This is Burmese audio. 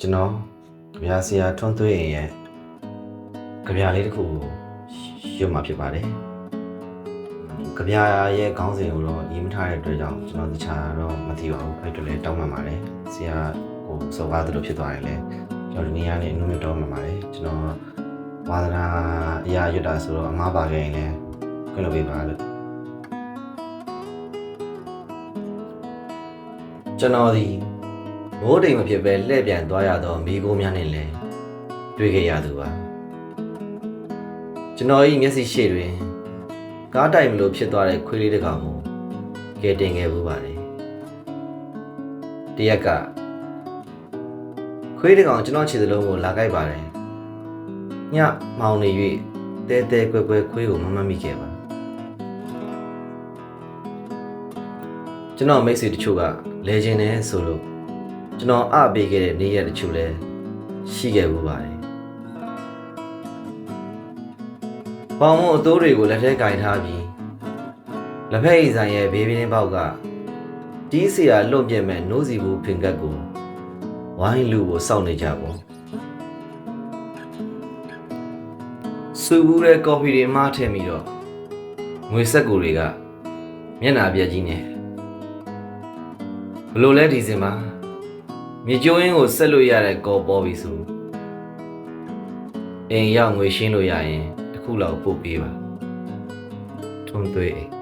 ကျွန်တော်ကြပြဆရာထွန်းသွေးရင်ရဲ့ကြပြလေးတစ်ခုကိုရွတ်မှာဖြစ်ပါတယ်ကြပြရဲ့ခေါင်းစဉ်ကိုတော့ရေးမထားတဲ့အတွက်ကြောင့်ကျွန်တော်တခြားတော့မသိပါဘူးအဲ့အတွက်လည်းတောင်းပန်ပါတယ်ဆရာဟိုစောကားသလိုဖြစ်သွားရင်လည်းကျွန်တော်ဒီနေ့ကနေအနုမြတ်တောင်းပန်ပါတယ်ကျွန်တော်ဝါသနာအရာရွတ်တာဆိုတော့အမားပါခဲ့ရင်လည်းခွင့်လုပ်ပေးပါလို့ကျွန်တော်ဒီ မိုးတိမ်မဖြစ်ပဲလှည့်ပြန်သွားရတော့မိကိုများနဲ့လည်းတွေ့ခဲ့ရသူပါကျွန်တော်ဤမျက်စိရှေ့တွင်ကားတိုင်မလို့ဖြစ်သွားတဲ့ခွေးလေးတစ်ကောင်ကိုကဲတင်ခဲ့ဘူးပါတယ်တရက်ကခွေးတစ်ကောင်ကျွန်တော်ခြေစလုံးကိုလာကြိုက်ပါတယ်ညမောင်နေ၍တဲတဲကွဲကွဲခွေးကိုမမမိခဲ့ပါကျွန်တော်မိတ်ဆွေတချို့ကလဲခြင်းနဲ့ဆိုလို့ ကျွန်တော်အပေးခဲ့တဲ့နေ့ရက်တချို့လည်းရှိခဲ့ဘူးပါတယ်။ပေါင်မအတိုးတွေကိုလက်ထဲကင်ထားပြီးလက်ဖက်ရည်ဆိုင်ရဲ့ဘေးဘင်းပေါက်ကတီးစရာလွန့်ပြက်မဲ့နိုးစီဘူးဖင်ကတ်ကိုဝိုင်းလူကိုစောင့်နေကြပေါ့။စူဘူးတဲ့ကော်ဖီတွေမှားထည့်ပြီးတော့ငွေဆက်ကူတွေကမျက်နှာပြက်ကြီးနေဘလို့လဲဒီစင်မှာ မြေကျိုးရင်းကိုဆက်လို့ရတဲ့ကော်ပေါ်ပြီဆိုအိမ်ရောက်ငွေရှင်းလို့ရရင်တစ်ခုလောက်ပို့ပေးပါထုံးသွေးအိမ်